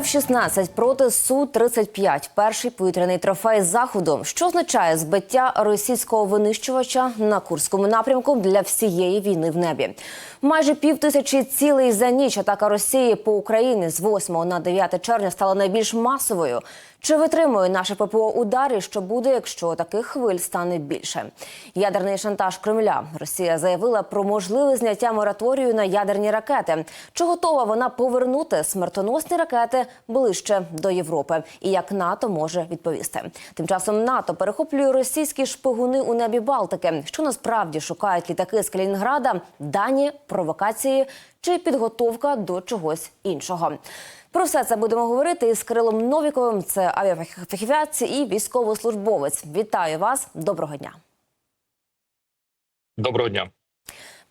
F-16 проти Су-35 – перший повітряний трофей заходу, що означає збиття російського винищувача на Курському напрямку для всієї війни в небі. Майже пів тисячі цілей за ніч атака Росії по Україні з 8 на 9 червня стала найбільш масовою. Чи витримує наше ППО удари? Що буде, якщо таких хвиль стане більше? Ядерний шантаж Кремля. Росія заявила про можливе зняття мораторію на ядерні ракети. Чи готова вона повернути смертоносні ракети ближче до Європи? І як НАТО може відповісти? Тим часом НАТО перехоплює російські шпигуни у небі Балтики, що насправді шукають літаки з Калінінграда, дані, провокації чи підготовка до чогось іншого. Про все це будемо говорити із Кирилом Новіковим. Це авіафахівець і військовослужбовець. Вітаю вас! Доброго дня. Доброго дня.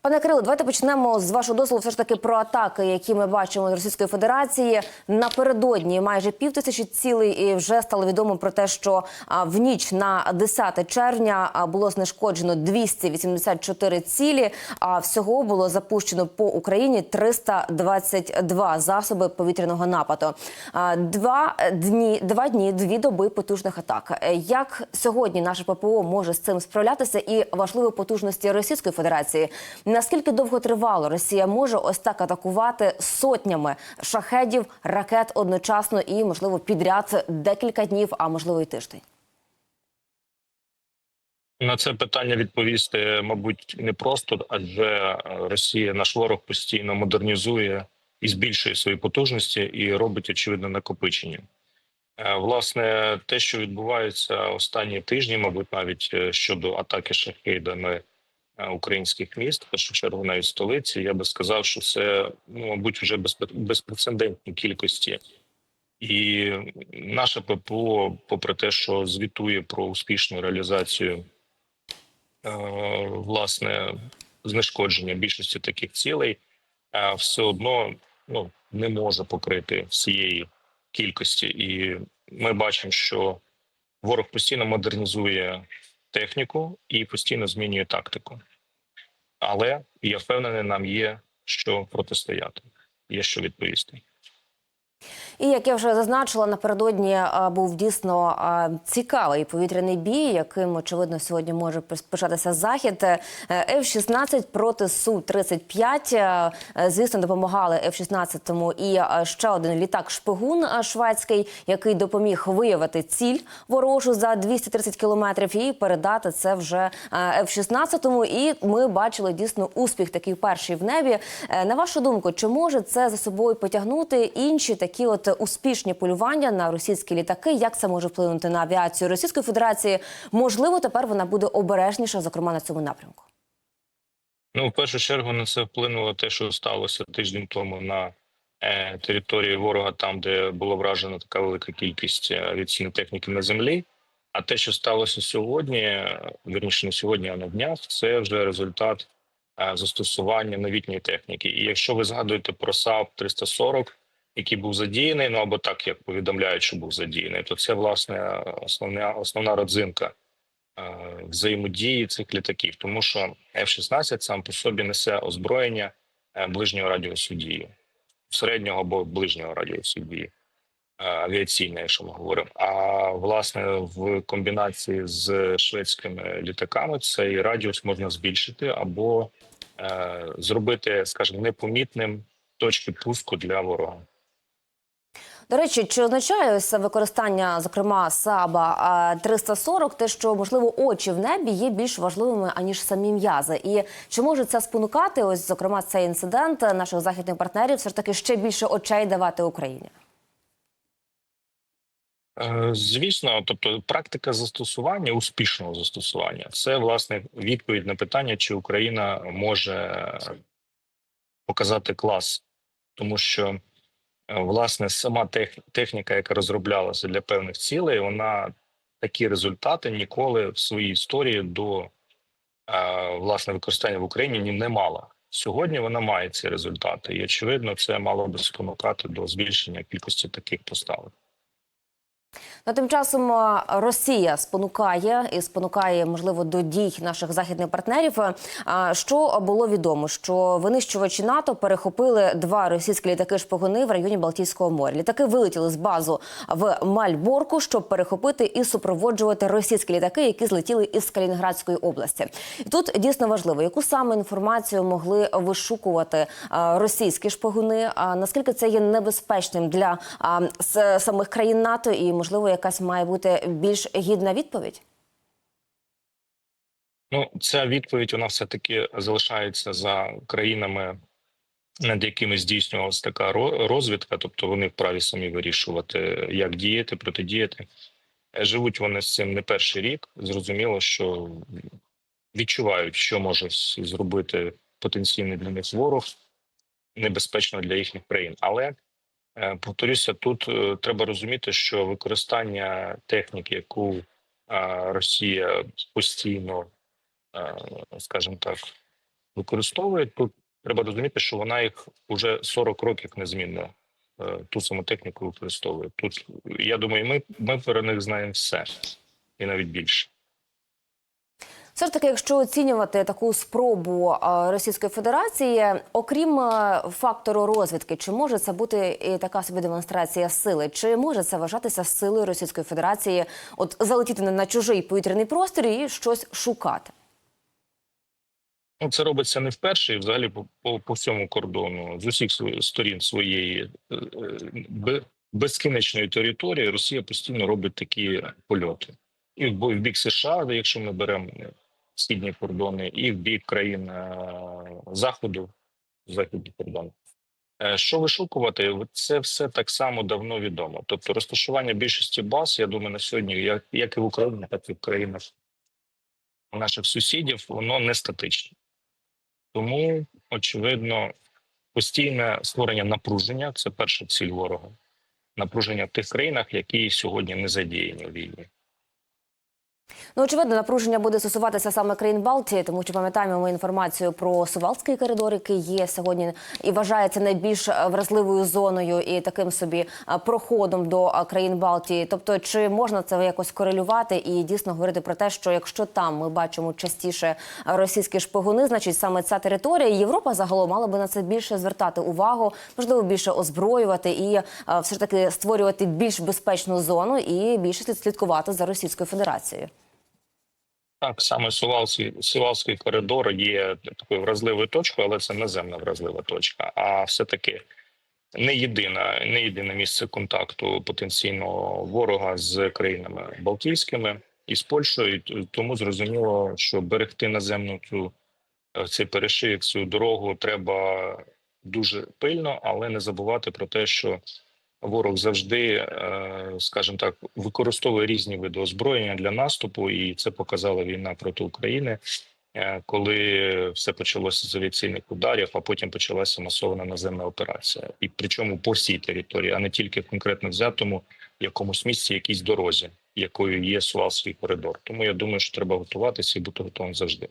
Пане Кирило, давайте почнемо з вашого дозволу все ж таки про атаки, які ми бачимо з Російської Федерації. Напередодні майже пів тисячі цілей і вже стало відомо про те, що в ніч на 10 червня було знешкоджено 284 цілі. А всього було запущено по Україні 322 засоби повітряного нападу. Два дні, два дні, дві доби потужних атак. Як сьогодні наше ППО може з цим справлятися? І важливі потужності Російської Федерації. Наскільки довго тривало Росія може ось так атакувати сотнями шахедів, ракет одночасно і, можливо, підряд декілька днів, а можливо, і тиждень? На це питання відповісти, мабуть, не просто, адже Росія наш ворог постійно модернізує і збільшує свої потужності і робить очевидно накопичення. Е, Власне, те, що відбувається останні тижні, мабуть, навіть е, щодо атаки шахедами е, українських міст, в першу чергу навіть столиці, я би сказав, що це ну, мабуть, вже безпрецедентні кількості. І наше ППО, попри те, що звітує про успішну реалізацію е, власне знешкодження більшості таких цілей, е, все одно ну не може покрити всієї кількості, і ми бачимо, що ворог постійно модернізує техніку і постійно змінює тактику. Але я впевнений, нам є що протистояти, є що відповісти. І як я вже зазначила, напередодні був дійсно цікавий повітряний бій, яким очевидно сьогодні може початися захід. Е, F-16 проти Су-35. Е, е, Звісно, допомагали F-16 і е, ще один літак шпигун е, шведський, який допоміг виявити ціль ворожу за 230 кілометрів і передати це вже е, F-16. І ми бачили дійсно успіх такий перший в небі. Е, На вашу думку, чи може це за собою потягнути інші такі от успішні полювання на російські літаки? Як це може вплинути на авіацію Російської Федерації? Можливо, тепер вона буде обережніша, зокрема на цьому напрямку. Ну, в першу чергу на це вплинуло те, що сталося тиждень тому на е, території ворога, там де було вражено така велика кількість е, авіаційної техніки на землі. А те, що сталося сьогодні, е, вірніше не сьогодні, а на днях, це вже результат е, застосування новітньої техніки. І якщо ви згадуєте про САП 340 який був задіяний, ну або так як повідомляють, що був задіяний, то це власне основна основна родзинка е, взаємодії цих літаків, тому що F-16 сам по собі несе озброєння е, ближнього радіусу дії, середнього або ближнього радіусу дії. е, Авіаційне, якщо ми говоримо, а власне в комбінації з шведськими літаками цей радіус можна збільшити або е, зробити, скажімо, непомітним точки пуску для ворога. До речі, чи означає ось використання, зокрема Саба 340, те, що можливо очі в небі є більш важливими аніж самі м'язи? І чи може це спонукати? Ось зокрема цей інцидент наших західних партнерів все ж таки ще більше очей давати Україні? Е, Звісно, тобто практика застосування, успішного застосування, це власне відповідь на питання, чи Україна може показати клас, тому що власне сама тех- техніка, яка розроблялася для певних цілей, вона такі результати ніколи в своїй історії до е, власне використання в Україні ні- не мала. Сьогодні вона має ці результати, і очевидно, це мало би спонукати до збільшення кількості таких поставок. Ну, тим часом е, Росія спонукає і спонукає, можливо, до дій наших західних партнерів. Е, Що було відомо, що винищувачі НАТО перехопили два російські літаки шпигуни в районі Балтійського моря. Літаки вилетіли з базу в Мальборку, щоб перехопити і супроводжувати російські літаки, які злетіли із Калінінградської області. І тут дійсно важливо, яку саме інформацію могли вишукувати е, російські шпигуни. Наскільки це є небезпечним для самих країн НАТО, і можливо якась має бути більш гідна відповідь? Ну, ця відповідь вона все таки залишається за країнами, над якими здійснювалася така розвідка, тобто вони вправі самі вирішувати, як діяти, протидіяти. Е, Живуть вони з цим не перший рік. Зрозуміло, що відчувають, що може зробити потенційний для них ворог, небезпечно для їхніх країн. Але повторюся, тут е, треба розуміти, що використання техніки, яку е, Росія постійно е, скажімо так, використовує. Тут треба розуміти, що вона їх уже 40 років незмінно е, ту саму техніку використовує. Тут я думаю, ми, ми про них знаємо все і навіть більше. Все ж таки, якщо оцінювати таку спробу е, Російської Федерації, окрім е, фактору розвідки, чи може це бути і така собі демонстрація сили? Чи може це вважатися силою Російської Федерації, от залетіти на- чужий повітряний простір і щось шукати? Ну, це робиться не вперше, і взагалі по, по, по всьому кордону з усіх сторін своєї е, бе- безкінечної території Росія постійно робить такі польоти. І в в бік США, якщо ми беремо східні кордони, і в бік країн е, Заходу, західні кордони. Е, Що вишукувати, це все так само давно відомо. Тобто розташування більшості баз, я думаю, на сьогодні, як, і в Україні, так і в країнах наших сусідів, воно не статичне. Тому, очевидно, постійне створення напруження це перша ціль ворога. Напруження в тих країнах, які сьогодні не задіяні у війні. Ну, очевидно, напруження буде стосуватися саме країн Балтії, тому що пам'ятаємо ми інформацію про Сувалський коридор, який є сьогодні і вважається найбільш е, вразливою зоною і таким собі е, проходом до е, країн Балтії. Тобто, чи можна це якось корелювати і дійсно говорити про те, що якщо там ми бачимо частіше російські шпигуни, значить саме ця територія Європа загалом мала би на це більше звертати увагу, можливо, більше озброювати і все ж таки створювати більш безпечну зону і більше слід- слідкувати за Російською Федерацією. Так, саме Сувалський, Сувалський коридор є такою вразливою точкою, але це наземна вразлива точка. А все-таки не єдина, не єдине місце контакту потенційного ворога з країнами Балтійськими і з Польщею. Тому зрозуміло, що берегти наземну цю цей перешийок, цю дорогу треба дуже пильно, але не забувати про те, що ворог завжди, е, скажімо так, використовує різні види озброєння для наступу, і це показала війна проти України. е, Коли все почалося з авіаційних ударів, а потім почалася масована наземна операція, і причому по всій території, а не тільки в конкретно взятому якомусь місці, якійсь дорозі, якою є Сувалський коридор. Тому я думаю, що треба готуватися і бути готовим завжди.